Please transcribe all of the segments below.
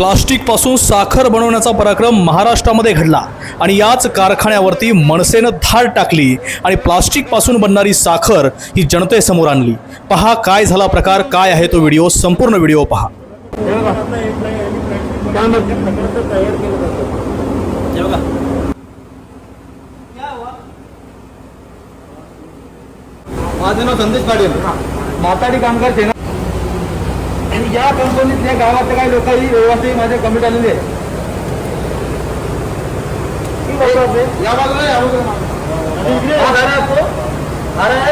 प्लास्टिकपासून साखर बनवण्याचा पराक्रम महाराष्ट्रामध्ये घडला आणि याच कारखान्यावरती मनसेनं धाड टाकली आणि प्लास्टिकपासून बनणारी साखर ही जनतेसमोर आणली. पहा काय झाला प्रकार काय आहे तो व्हिडिओ संपूर्ण व्हिडिओ पहा. माझं नाव संदेश पाटील. माताडी कामगार सेना आणि या कंपनीतल्या गावातल्या काही व्यवस्थित माझे कमिट आलेले आहे. या बाजूला या बाजूला. आ रहा है आपको? आ रहा?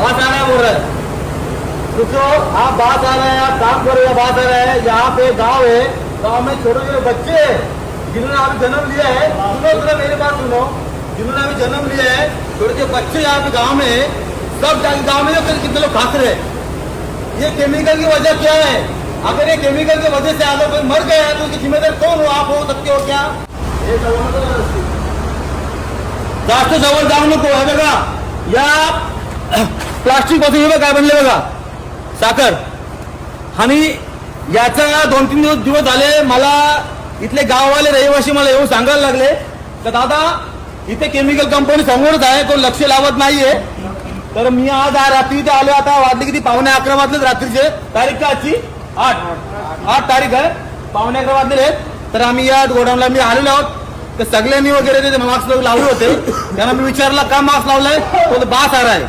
आ रहा बोल रहा है सोचो आप बात आ रहे हैं आप काम कर रहे बात आ रहा है यहाँ पे गाँव है गाँव में छोटे छोटे बच्चे हैं जिन्होंने अभी जन्म लिया है सुनो सुनो मेरी बात सुनो. जिन्होंने अभी जन्म लिया है छोटे छोटे बच्चे यहाँ पे गाँव में सब गाँव में कितने लोग खाते रहे? ये केमिकल की वजह क्या है? अगर ये केमिकल की वजह से अगर कोई मर गया तो उसकी जिम्मेदार कौन हो? आप हो सकते हो क्या? जास्त जवळ जाऊ नको हे बघा। या प्लास्टिकपासून हे बघा काय बनले बघा। साखर। आणि याचा दोन तीन दिवस दिवस झाले मला इथले गाववाले रहिवासी मला येऊन सांगायला लागले. तर दादा इथे केमिकल कंपनी समोरच आहे तो लक्ष लावत नाहीये. तर मी आज रात्री इथे आलो आता वाजले किती? पावणे अकरा वाजलेत रात्रीचे. तारीख का आजची? आठ. आठ तारीख आहे. पावणे अकरा वाजलेले तर आम्ही या गोडाऊनला मी आलेलो आहोत. तर सगळ्यांनी वगैरे ते मास्क लावले होते. त्यांना मी विचारला का मास्क लावलाय? तो बास आरा आहे.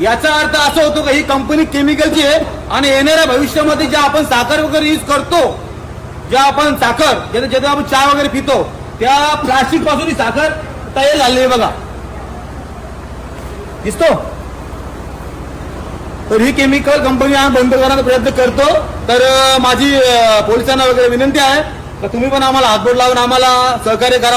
याचा अर्थ असा होतो का ही कंपनी केमिकलची आहे आणि येणाऱ्या भविष्यामध्ये ज्या आपण साखर वगैरे यूज करतो ज्या आपण साखर ज्या ज्याचा आपण चहा वगैरे पितो त्या प्लास्टिकपासून ही साखर तयार झालेली आहे बघा. दिसतो? तर ही केमिकल कंपनी आम्ही बंद करण्याचा प्रयत्न करतो. तर माझी पोलिसांना वगैरे विनंती आहे. तर तुम्ही पण आम्हाला हातबोट लावून आम्हाला सहकार्य करा.